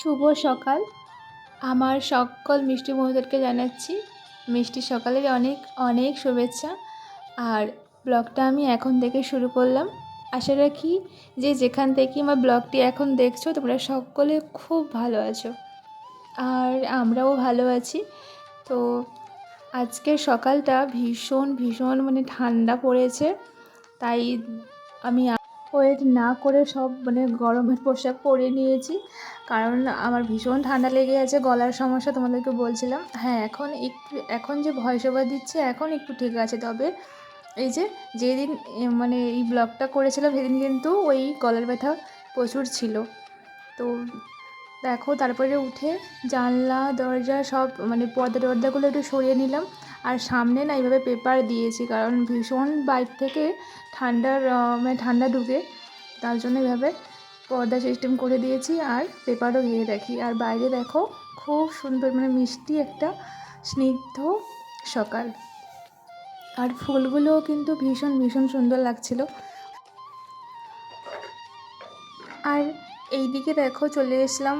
শুভ সকাল। আমার সকল মিষ্টি বন্ধুদেরকে জানাচ্ছি, মিষ্টি সকালের অনেক অনেক শুভেচ্ছা। আর ব্লগটা আমি এখন থেকে শুরু করলাম। আশা রাখি যে যেখান থেকে আমার ব্লগটি এখন দেখছ, তোমরা সকলে খুব ভালো আছো। আর আমরাও ভালো আছি। তো আজকের সকালটা ভীষণ ভীষণ মানে ঠান্ডা পড়েছে। তাই আমি ওয়েট না করে সব মানে গরমের পোশাক পরে নিয়েছি। কারণ আমার ভীষণ ঠান্ডা লেগে আছে, গলার সমস্যা তোমাদেরকে বলছিলাম। হ্যাঁ এখন একটু, এখন যে ভয়েস ওভার দিচ্ছে, এখন একটু ঠিক আছে। তবে এই যে যেদিন মানে এই ব্লগটা করেছিলাম, সেদিন কিন্তু ওই গলার ব্যথা প্রচুর ছিল। তো দেখো, তারপরে উঠে জানলা, দরজা সব মানে পর্দা টর্দাগুলো একটু সরিয়ে নিলাম। আর সামনে না এইভাবে পেপার দিয়েছি, কারণ ভীষণ বাইরে থেকে ঠান্ডার মানে ঠান্ডা ঢুকে, তার জন্য এভাবে পর্দা সিস্টেম করে দিয়েছি আর পেপারও ঘিরে রাখি আর বাইরে দেখো, খুব সুন্দর মানে মিষ্টি একটা স্নিগ্ধ সকাল। আর ফুলগুলোও কিন্তু ভীষণ ভীষণ সুন্দর লাগছিল। আর এইদিকে দেখো চলে এসলাম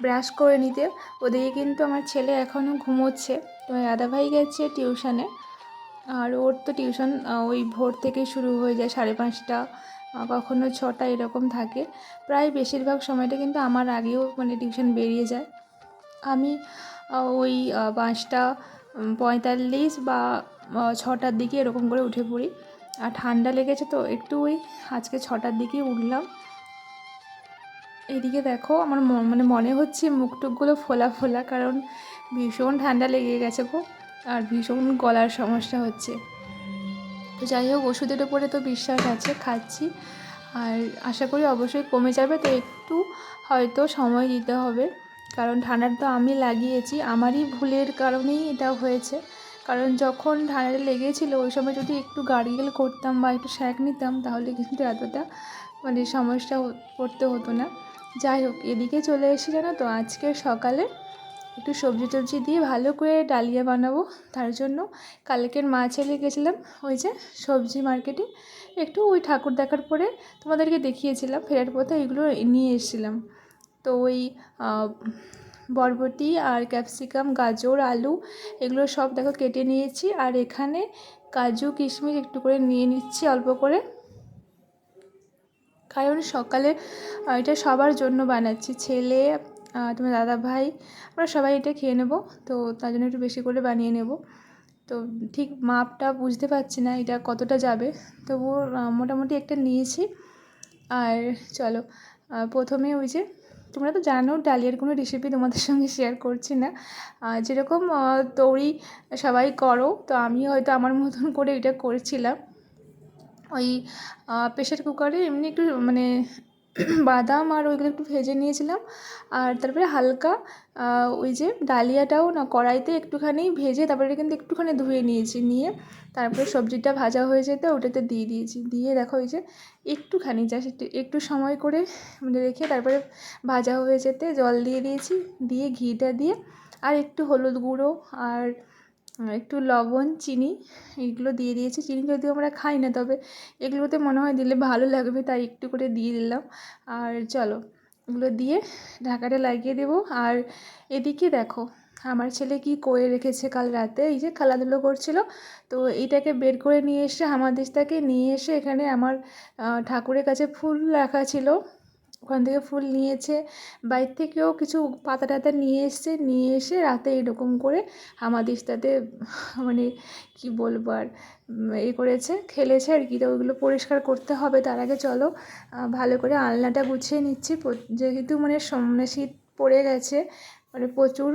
ব্রাশ করে নিতে। ওদিকে কিন্তু আমার ছেলে এখনও ঘুমোচ্ছে। তো দাদাভাই গেছে টিউশনে আর ওর তো টিউশন ওই ভোর থেকে শুরু হয়ে যায়, সাড়ে পাঁচটা কখনো ছটা এরকম থাকে। প্রায় বেশিরভাগ সময়টা কিন্তু আমার আগেও মানে টিউশন বেরিয়ে যায়। আমি ওই পাঁচটা পঁয়তাল্লিশ বা ছটার দিকে এরকম করে উঠে পড়ি। আর ঠান্ডা লেগেছে তো একটু ওই আজকে ছটার দিকেই উঠলাম। এদিকে দেখো আমার মানে মনে হচ্ছে মুখ টুকগুলো ফোলা ফোলা, কারণ ভীষণ ঠান্ডা লেগে গেছে গো, আর ভীষণ গলার সমস্যা হচ্ছে। তো যাই হোক, ওষুধের ওপরে তো বিশ্বাস আছে, খাচ্ছি। আর আশা করি অবশ্যই কমে যাবে, তো একটু হয়তো সময় দিতে হবে, কারণ ঠান্ডার তো আমি লাগিয়েছি। আমারই ভুলের কারণেই এটা হয়েছে। কারণ যখন ঠান্ডাটা লেগেছিল, ওই সময় যদি একটু গার্গেল করতাম বা একটু শ্যাক নিতাম, তাহলে কিন্তু এতটা মানে সমস্যা পড়তে হতো না। যাই হোক, এদিকে চলে এসে জানো তো, আজকে সকালে একটু সবজি টবজি দিয়ে ভালো করে ডালিয়া বানাবো। তার জন্য কালকের মা ছেলে গেছিলাম ওই যে সবজি মার্কেটে একটু ওই ঠাকুর দেখার পরে তোমাদেরকে দেখিয়েছিলাম, ফেরার পথে এগুলো নিয়ে এসেছিলাম। তো ওই বরবটি আর ক্যাপসিকাম গাজর, আলু, এগুলো সব দেখো কেটে নিয়েছি। আর এখানে কাজু, কিশমিশ একটু করে নিয়ে নিচ্ছি অল্প করে। কারণ সকালে এটা সবার জন্য বানাচ্ছি। ছেলে তোমার দাদা ভাই, আমরা সবাই এটা খেয়ে নেব। তো তার জন্য একটু বেশি করে বানিয়ে নেব। তো ঠিক মাপটা বুঝতে পারছি না এটা কতটা যাবে। তবুও মোটামুটি একটা নিয়েছি। আর চলো প্রথমে ওই যে, তোমরা তো জানো ডালিয়ার কোনো রেসিপি তোমাদের সঙ্গে শেয়ার করছি না। যেরকম তৈরি সবাই করো, তো আমি হয়তো আমার মতন করে এটা করেছিলাম। ওই প্রেশার কুকারে এমনি একটু মানে বাদাম আর ওইগুলো একটু ভেজে নিয়েছিলাম। আর তারপরে হালকা ওই যে ডালিয়াটাও না, কড়াইতে একটুখানি ভেজে তারপরে কিন্তু একটুখানি ধুয়ে নিয়েছি, নিয়ে তারপরে সবজিটা ভাজা হয়ে যেতে ওটাতে দিয়ে দিয়েছি। দিয়ে দেখো ওই যে একটুখানি জাস্ট একটু একটু সময় করে মানে রেখে তারপরে ভাজা হয়ে যেতে জল দিয়ে দিয়েছি। দিয়ে ঘিটা দিয়ে আর একটু হলুদ গুঁড়ো আর একটু লবণ, চিনি, এইগুলো দিয়ে দিয়েছি। চিনি যদিও আমরা খাই না, তবে এগুলোতে মনে হয় দিলে ভালো লাগবে, তাই একটু করে দিয়ে দিলাম। আর চলো, এগুলো দিয়ে ঢাকাটা লাগিয়ে দেবো। আর এদিকে দেখো, আমার ছেলে কি করে রেখেছে কাল রাতে? এই যে খেলাধুলো করছিল, তো এইটাকে বের করে নিয়ে এসে হামাদিসটাকে নিয়ে এসে এখানে আমার ঠাকুরের কাছে ফুল রাখা ছিল। ওখান থেকে ফুল নিয়েছে। বাইর থেকেও কিছু পাতা টাতা নিয়ে এসছে। নিয়ে এসে রাতে এরকম করে হামাদিসটাতে মানে কি বলব আর এ করেছে, খেলেছে আর কি। তো ওইগুলো পরিষ্কার করতে হবে। তার আগে চলো ভালো করে আলনাটা গুছিয়ে নিচ্ছি। যেহেতু মানে সম- মানে শীত পড়ে গেছে মানে প্রচুর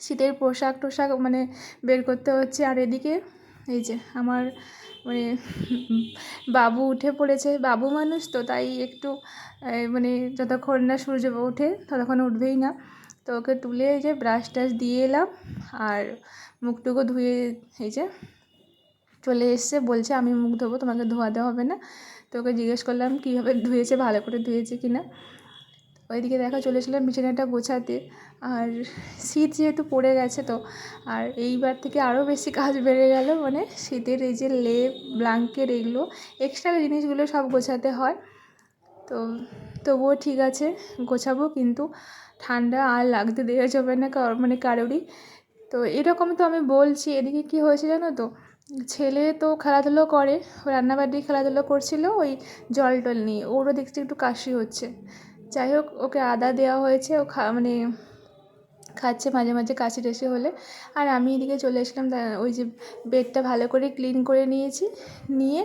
শীতের পোশাক টোশাক মানে বের করতে হচ্ছে। আর এদিকে এই যে আমার মানে বাবু উঠে পড়েছে। বাবু মানুষ তো, তাই একটু মানে যতক্ষণ না সূর্য ওঠে, ততক্ষণ উঠবেই না। তো ওকে তুলে এই যে ব্রাশ টাশ দিয়ে এলাম আর মুখটুকু ধুয়ে এই যে চলে এসছে। বলছে, আমি মুখ ধোবো, তোমাকে ধোয়াতে হবে না। তো ওকে জিজ্ঞেস করলাম, কীভাবে ধুয়েছে? ভালো করে ধুয়েছে কি না ওইদিকে দেখা চলেছিলাম বিছানাটা গোছাতে। আর শীত যেহেতু পড়ে গেছে তো, আর এইবার থেকে আরও বেশি কাজ বেড়ে গেল। মানে শীতের এই যে লেপ, ব্লাঙ্কেট এগুলো এক্সট্রা জিনিসগুলো সব গোছাতে হয়। তো তবুও ঠিক আছে, গোছাবো কিন্তু ঠান্ডা আর লাগতে দেওয়া যাবে না মানে কারোরই। তো এরকম তো আমি বলছি, এদিকে কী হয়েছে জানো তো? ছেলে তো খেলাধুলো করে রান্নাবাড়ি খেলাধুলো করছিল, ওই জল টল নিয়ে। ওরও দেখছি একটু কাশি হচ্ছে। যাই হোক ওকে আদা দেওয়া হয়েছে। ও খা মানে খাচ্ছে মাঝে মাঝে কাশি টাশি হলে। আর আমি এদিকে চলে এসলাম ওই যে বেডটা ভালো করে ক্লিন করে নিয়েছি। নিয়ে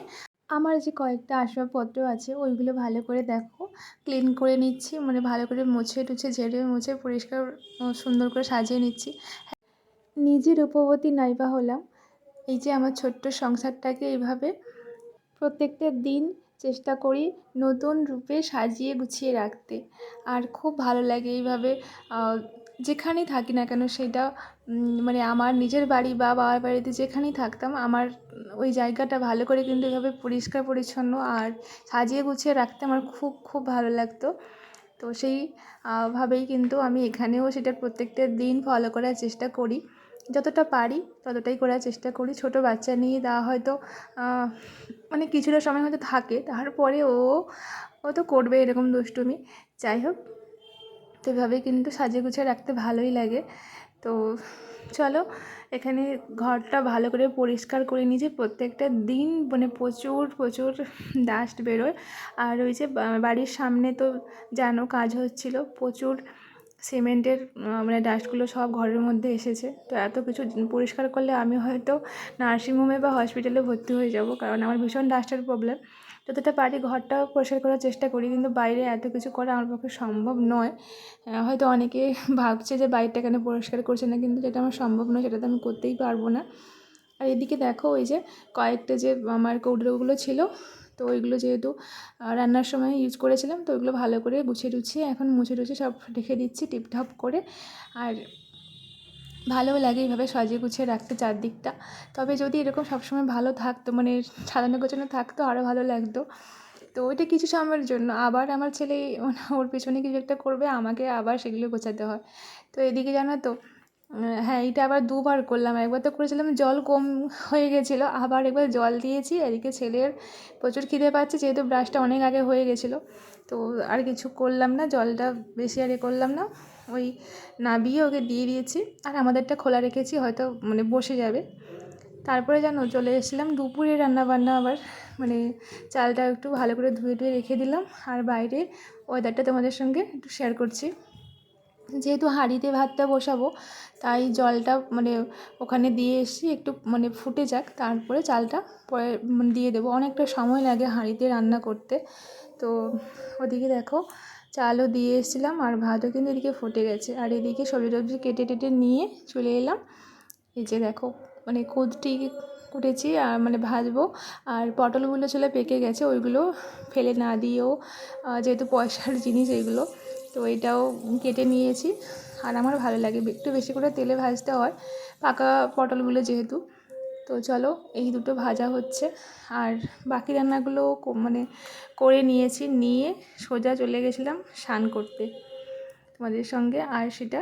আমার যে কয়েকটা আসবাবপত্র আছে, ওইগুলো ভালো করে দেখো। ক্লিন করে নিচ্ছি মানে ভালো করে মুছে টুছে, ঝেড়ে মুছে পরিষ্কার সুন্দর করে সাজিয়ে নিচ্ছি। নিজে রূপবতী নাইবা হলাম। এই যে আমার ছোট্ট সংসারটাকে এইভাবে প্রত্যেকটা দিন চেষ্টা করি নতুন রূপে সাজিয়ে গুছিয়ে রাখতে। আর খুব ভালো লাগে এইভাবে যেখানেই থাকি না কেন সেটা মানে আমার নিজের বাড়ি বা বাবার বাড়িতে যেখানেই থাকতাম, আমার, ওই জায়গাটা ভালো করে কিন্তু এভাবে পরিষ্কার, পরিচ্ছন্ন আর সাজিয়ে গুছিয়ে রাখতে আমার খুব খুব ভালো লাগতো। তো সেই ভাবেই কিন্তু আমি এখানেও সেটা প্রত্যেকটা দিন ফলো করার চেষ্টা করি। যতটা পারি ততটাই করার চেষ্টা করি। ছোটো বাচ্চা নিয়ে তা হয়তো মানে কিছুটা সময় হয়তো থাকে। তারপরে ও ও তো করবে এরকম দুষ্টুমি। যাই হোক তো এভাবেই কিন্তু সাজিয়ে গুছিয়ে রাখতে ভালোই লাগে। তো চলো, এখানে ঘরটা ভালো করে পরিষ্কার করে নিয়েছি প্রত্যেকটা দিন মানে প্রচুর প্রচুর ডাস্ট বেরোয়। আর ওই যে বাড়ির সামনে তো জানো কাজ হচ্ছিল, প্রচুর সিমেন্টের মানে ডাস্টগুলো সব ঘরের মধ্যে এসেছে। তো এত কিছু পরিষ্কার করলে আমি হয়তো নার্সিংহোমে বা হসপিটালে ভর্তি হয়ে যাব, কারণ আমার ভীষণ ডাস্টের প্রবলেম যতটা পারি ঘরটা পরিষ্কার করার চেষ্টা করি, কিন্তু বাইরে এত কিছু করা আমার পক্ষে সম্ভব নয়। হয়তো অনেকে ভাবছে যে বাইরটা কেন পরিষ্কার করছে না, কিন্তু যেটা আমার সম্ভব নয়, সেটা তো আমি করতেই পারব না। আর এদিকে দেখো, ওই যে কয়েকটা যে আমার কৌটোগুলো ছিল তো ওইগুলো যেহেতু রান্নার সময় ইউজ করেছিলাম, তো ওইগুলো ভালো করে গুছিয়ে টুছিয়ে এখন মুছে টুছে সব রেখে দিচ্ছি টিপটপ করে। আর ভালোও লাগে এইভাবে সাজিয়ে গুছিয়ে রাখতে চারদিকটা। তবে যদি এরকম সবসময় ভালো থাকতো মানে সাজানো গোছানো থাকতো আরও ভালো লাগতো। তো ওইটা কিছু সময়ের জন্য। আবার আমার ছেলে মানে ওর পেছনে কিছু একটা করবে, আমাকে আবার সেগুলো গোছাতে হয়। তো এদিকে জানো তো হ্যাঁ এইটা আবার দুবার করলাম। একবার তো করেছিলাম, জল কম হয়ে গেছিল, আবার একবার জল দিয়েছি। এদিকে ছেলের প্রচুর খিদে পাচ্ছে, যেহেতু ব্রাশটা অনেক আগে হয়ে গেছিল। তো আর কিছু করলাম না, জলটা বেশি আর করলাম না। ওই নাবিয়ে ওকে দিয়ে দিয়েছি। আর আমাদেরটা খোলা রেখেছি, হয়তো মানে বসে যাবে। তারপরে জানো, চলে এসেছিলাম দুপুরে রান্না বান্না আবার। মানে চালটা একটু ভালো করে ধুয়ে ধুয়ে রেখে দিলাম। আর বাইরে ওয়েদারটা তোমাদের সঙ্গে একটু শেয়ার করছি। যেহেতু হাঁড়িতে ভাতটা বসাবো, তাই জলটা মানে ওখানে দিয়ে এসেছি একটু মানে ফুটে যাক, তারপরে চালটা পরে মানে দিয়ে দেবো। অনেকটা সময় লাগে হাঁড়িতে রান্না করতে। তো ওদিকে দেখো চালও দিয়ে এসেছিলাম আর ভাতও কিন্তু এদিকে ফুটে গেছে। আর এদিকে সবজি টবজি কেটে টেটে নিয়ে চলে এলাম। এই যে দেখো মানে কুদটি কুটেছি আর মানে ভাজবো। আর পটলগুলো ছিল পেকে গেছে, ওইগুলো ফেলে না দিয়েও যেহেতু পয়সার জিনিস, এইগুলো তো এটাও কেটে নিয়েছি। আর আমার ভালো লাগে। একটু বেশি করে তেলে ভাজতে হয়, পাকা পটলগুলো যেহেতু। তো চলো, এই দুটো ভাজা হচ্ছে। আর বাকি রান্নাগুলো মানে করে নিয়েছি, নিয়ে সোজা চলে গেছিলাম স্নান করতে তোমাদের সঙ্গে। আর সেটা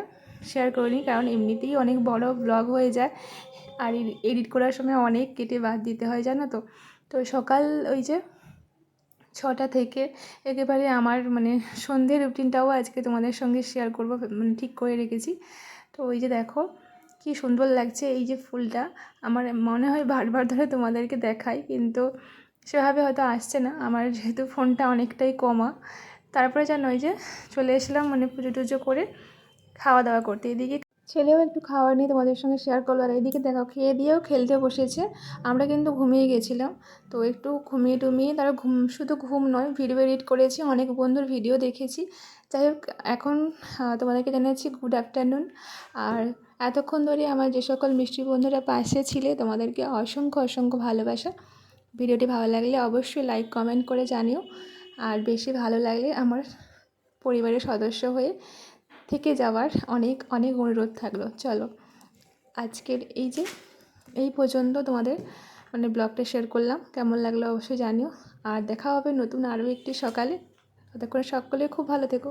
শেয়ার করিনি, কারণ এমনিতেই অনেক বড় ব্লগ হয়ে যায়। আর এডিট করার সময় অনেক কেটে বাদ দিতে হয়, জানো তো? তো সকাল ওই যে ছটা থেকে একেবারে আমার মানে সন্ধ্যের রুটিনটাও আজকে তোমাদের সঙ্গে শেয়ার করব মানে ঠিক করে রেখেছি। তো ওই যে দেখো, কি সুন্দর লাগছে এই যে ফুলটা। আমার মনে হয় বারবার ধরে তোমাদেরকে দেখাই, কিন্তু সেভাবে হয়তো আসছে না। আমার যেহেতু ফোনটা অনেকটাই কমা। তারপরে যেন ওই যে চলে এসলাম মানে পুজো টুজো করে খাওয়া দাওয়া করতে। এদিকে ছেলেও একটু খাওয়া নিয়ে তোমাদের সঙ্গে শেয়ার করল। আর এদিকে দেখো, খেয়ে দিয়েও খেলতে বসেছে। আমরা কিন্তু ঘুমিয়ে গেছিলাম। তো একটু ঘুমিয়ে টুমিয়ে তারা ঘুম, শুধু ঘুম নয় ভিডিও এডিট করেছি, অনেক বন্ধুর ভিডিও দেখেছি। যাই হোক, এখন তোমাদেরকে জানাচ্ছি গুড আফটারনুন আর এতক্ষণ ধরে আমার যে সকল মিষ্টি বন্ধুরা পাশে ছিলে, তোমাদেরকে অসংখ্য অসংখ্য ভালোবাসা। ভিডিওটি ভালো লাগলে অবশ্যই লাইক কমেন্ট করে জানিও। আর বেশি ভালো লাগলে আমার পরিবারের সদস্য হয়ে থেকে যাওয়ার অনেক অনেক অনুরোধ থাকল। চলো, আজকের এই যে, এই পর্যন্ত তোমাদের মানে ব্লগটা শেয়ার করলাম। কেমন লাগল অবশ্যই জানিও। আর দেখা হবে নতুন আরও একটি সকালে। ততক্ষণ সকলে খুব ভালো থেকো।